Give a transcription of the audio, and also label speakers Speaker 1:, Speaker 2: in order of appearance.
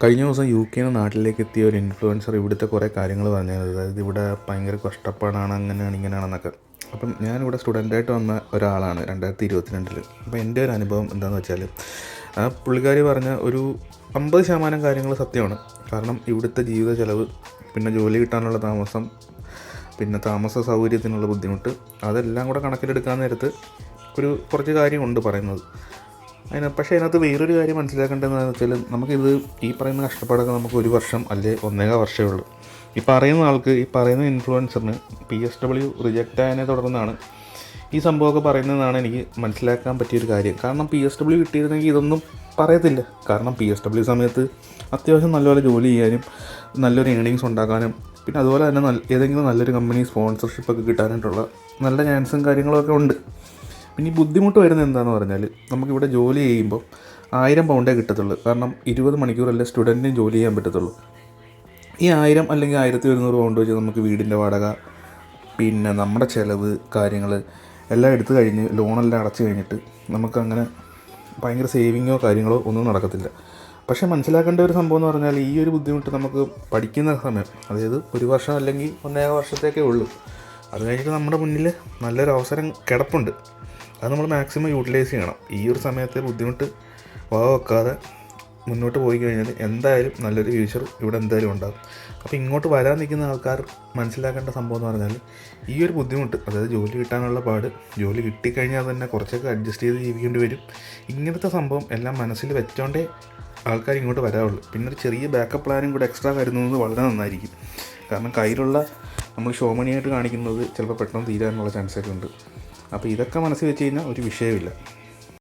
Speaker 1: കഴിഞ്ഞ ദിവസം U K നാട്ടിലേക്ക് എത്തിയ ഒരു ഇൻഫ്ലുവൻസർ ഇവിടുത്തെ കുറേ കാര്യങ്ങൾ പറഞ്ഞത് അതായത് ഇവിടെ ഭയങ്കര കഷ്ടപ്പാടാണ് അങ്ങനെയാണ് ഇങ്ങനെയാണെന്നൊക്കെ. അപ്പം ഞാനിവിടെ സ്റ്റുഡന്റായിട്ട് വന്ന ഒരാളാണ് രണ്ടായിരത്തി ഇരുപത്തിരണ്ടിൽ അപ്പോൾ എന്റെ ഒരു അനുഭവം എന്താണെന്ന് വെച്ചാൽ ആ പുള്ളിക്കാരി പറഞ്ഞ ഒരു അമ്പത് ശതമാനം കാര്യങ്ങൾ സത്യമാണ്. കാരണം ഇവിടുത്തെ ജീവിത ചെലവ് പിന്നെ ജോലി കിട്ടാനുള്ള താമസം പിന്നെ താമസ സൗകര്യത്തിനുള്ള ബുദ്ധിമുട്ട് അതെല്ലാം കൂടെ കണക്കിലെടുക്കാൻ നേരത്ത് ഒരു കുറച്ച് കാര്യമുണ്ട് പറയുന്നത്. അതിന് പക്ഷേ അതിനകത്ത് വേറൊരു കാര്യം മനസ്സിലാക്കേണ്ടതെന്ന് വെച്ചാൽ നമുക്കിത് ഈ പറയുന്ന കഷ്ടപ്പാടൊക്കെ നമുക്ക് ഒരു വർഷം അല്ലെ ഒന്നേക വർഷമേ ഉള്ളൂ. ഈ പറയുന്ന ആൾക്ക് ഈ പറയുന്ന ഇൻഫ്ലുവൻസറിന് പി എസ് ഡബ്ല്യു റിജക്റ്റ് ആയതിനെ തുടർന്നാണ് ഈ സംഭവമൊക്കെ പറയുന്നതെന്നാണ് എനിക്ക് മനസ്സിലാക്കാൻ പറ്റിയൊരു കാര്യം. കാരണം പി എസ് ഡബ്ല്യു കിട്ടിയിരുന്നെങ്കിൽ ഇതൊന്നും പറയത്തില്ല. കാരണം പി എസ് ഡബ്ല്യു സമയത്ത് അത്യാവശ്യം നല്ലപോലെ ജോലി ചെയ്യാനും നല്ലൊരു ഏണിങ്സ് ഉണ്ടാക്കാനും പിന്നെ അതുപോലെ തന്നെ നല്ല ഏതെങ്കിലും നല്ലൊരു കമ്പനി സ്പോൺസർഷിപ്പൊക്കെ കിട്ടാനായിട്ടുള്ള നല്ല ചാൻസും കാര്യങ്ങളൊക്കെ ഉണ്ട്. പിന്നെ ഈ ബുദ്ധിമുട്ട് വരുന്നത് എന്താണെന്ന് പറഞ്ഞാൽ നമുക്കിവിടെ ജോലി ചെയ്യുമ്പോൾ ആയിരം പൗണ്ടേ കിട്ടത്തുള്ളൂ. കാരണം ഇരുപത് മണിക്കൂറല്ലേ സ്റ്റുഡന്റിനും ജോലി ചെയ്യാൻ പറ്റത്തുള്ളൂ. ഈ ആയിരം അല്ലെങ്കിൽ ആയിരത്തി ഒരുന്നൂറ് പൗണ്ട് വെച്ച് നമുക്ക് വീടിന്റെ വാടക പിന്നെ നമ്മുടെ ചിലവ് കാര്യങ്ങൾ എല്ലാം എടുത്തു കഴിഞ്ഞ് ലോണെല്ലാം അടച്ചു കഴിഞ്ഞിട്ട് നമുക്കങ്ങനെ ഭയങ്കര സേവിങ്ങോ കാര്യങ്ങളോ ഒന്നും നടക്കത്തില്ല. പക്ഷേ മനസ്സിലാക്കേണ്ട ഒരു സംഭവം എന്ന് പറഞ്ഞാൽ ഈ ഒരു ബുദ്ധിമുട്ട് നമുക്ക് പഠിക്കുന്ന സമയം അതായത് ഒരു വർഷം അല്ലെങ്കിൽ ഒന്നേക വർഷത്തേക്കേ ഉള്ളൂ. അത് കഴിഞ്ഞിട്ട് നമ്മുടെ മുന്നിൽ നല്ലൊരു അവസരം കിടപ്പുണ്ട്. അത് നമ്മൾ മാക്സിമം യൂട്ടിലൈസ് ചെയ്യണം. ഈ ഒരു സമയത്തെ ബുദ്ധിമുട്ട് വക വെക്കാതെ മുന്നോട്ട് പോയി കഴിഞ്ഞാൽ എന്തായാലും നല്ലൊരു ഫ്യൂച്ചർ ഇവിടെ എന്തായാലും ഉണ്ടാകും. അപ്പോൾ ഇങ്ങോട്ട് വരാൻ നിൽക്കുന്ന ആൾക്കാർ മനസ്സിലാക്കേണ്ട സംഭവം എന്ന് പറഞ്ഞാൽ ഈ ഒരു ബുദ്ധിമുട്ട് അതായത് ജോലി കിട്ടാനുള്ള പാട് ജോലി കിട്ടിക്കഴിഞ്ഞാൽ തന്നെ കുറച്ചൊക്കെ അഡ്ജസ്റ്റ് ചെയ്ത് ജീവിക്കേണ്ടി വരും. ഇങ്ങനത്തെ സംഭവം എല്ലാം മനസ്സിൽ വെച്ചോണ്ടേ ആൾക്കാർ ഇങ്ങോട്ട് വരാവുള്ളൂ. പിന്നെ ഒരു ചെറിയ ബാക്കപ്പ് പ്ലാനും കൂടെ എക്സ്ട്രാ കരുതുന്നത് വളരെ നന്നായിരിക്കും. കാരണം കയ്യിലുള്ള നമ്മൾ ഷോമണിയായിട്ട് കാണിക്കുന്നത് ചിലപ്പോൾ പെട്ടെന്ന് തീരാനുള്ള ചാൻസൊക്കെ ഉണ്ട്. അപ്പോൾ ഇതൊക്കെ മനസ്സിൽ വെച്ച് കഴിഞ്ഞാൽ ഒരു വിഷയമില്ല